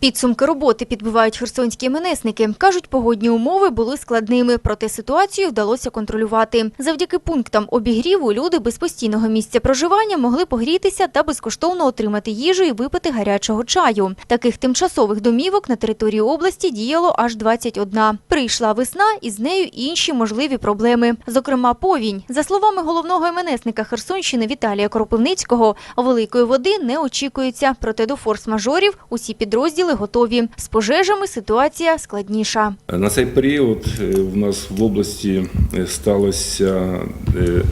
Підсумки роботи підбивають херсонські іменесники. Кажуть, погодні умови були складними, проте ситуацію вдалося контролювати. Завдяки пунктам обігріву люди без постійного місця проживання могли погрітися та безкоштовно отримати їжу і випити гарячого чаю. Таких тимчасових домівок на території області діяло аж 21. Прийшла весна і з нею інші можливі проблеми, зокрема повінь. За словами головного іменесника Херсонщини Віталія Коропивницького, великої води не очікується, проте до форс-мажорів усі підрозділи готові. З пожежами ситуація складніша. На цей період е, в нас в області е, сталося е,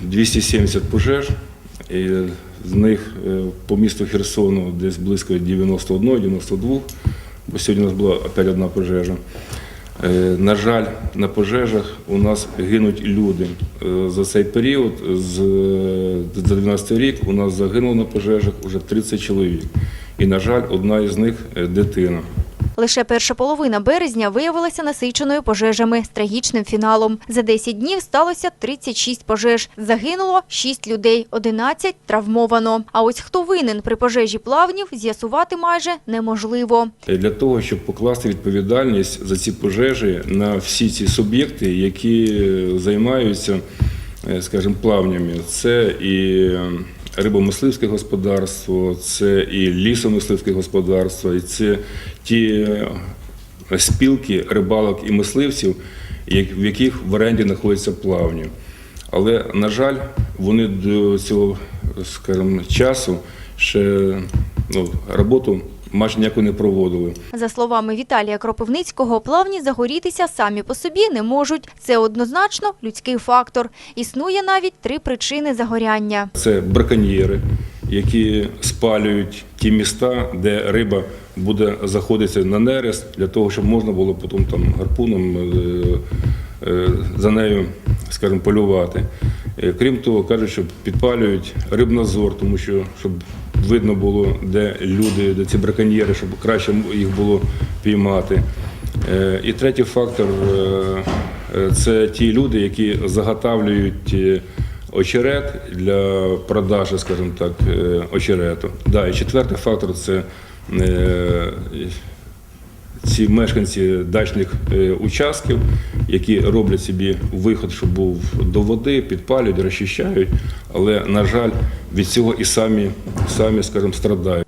270 пожеж. З них е, по місту Херсону десь близько 91-92, бо сьогодні у нас була опять одна пожежа. Е, На жаль, на пожежах у нас гинуть люди. Е, За цей період, за 12 рік, у нас загинуло на пожежах вже 30 чоловік. І, на жаль, одна із них е, дитина. Лише перша половина березня виявилася насиченою пожежами з трагічним фіналом. За 10 днів сталося 36 пожеж. Загинуло 6 людей, 11 травмовано. А ось хто винен при пожежі плавнів, з'ясувати майже неможливо. Е, Для того, щоб покласти відповідальність за ці пожежі на всі ці суб'єкти, які е, займаються, скажімо, плавнями, це і рибомисливське господарство, це і лісомисливське господарство, і це ті е, спілки рибалок і мисливців, в яких в оренді знаходяться плавні. Але, на жаль, вони до цього, скажімо, часу ще ну, роботу майже ніяку не проводили. За словами Віталія Кропивницького, плавні загорітися самі по собі не можуть. Це однозначно людський фактор. Існує навіть три причини загоряння. Це браконьєри, які спалюють ті міста, де риба буде заходити на нерест, для того, щоб можна було потім там гарпуном е, е, за нею, скажімо, полювати. Е, Крім того, кажуть, що підпалюють рибназор, тому що щоб видно було, де люди, де ці браконьєри, щоб краще їх було піймати. Е, І третій фактор е, е, це ті люди, які заготавлюють очерет для продажі, скажімо так, очерету. Да, і четвертий фактор це ці мешканці дачних е, участків, які роблять собі виход, щоб був до води, підпалюють, розчищають, але, на жаль, від цього і самі, самі скажімо, страдають.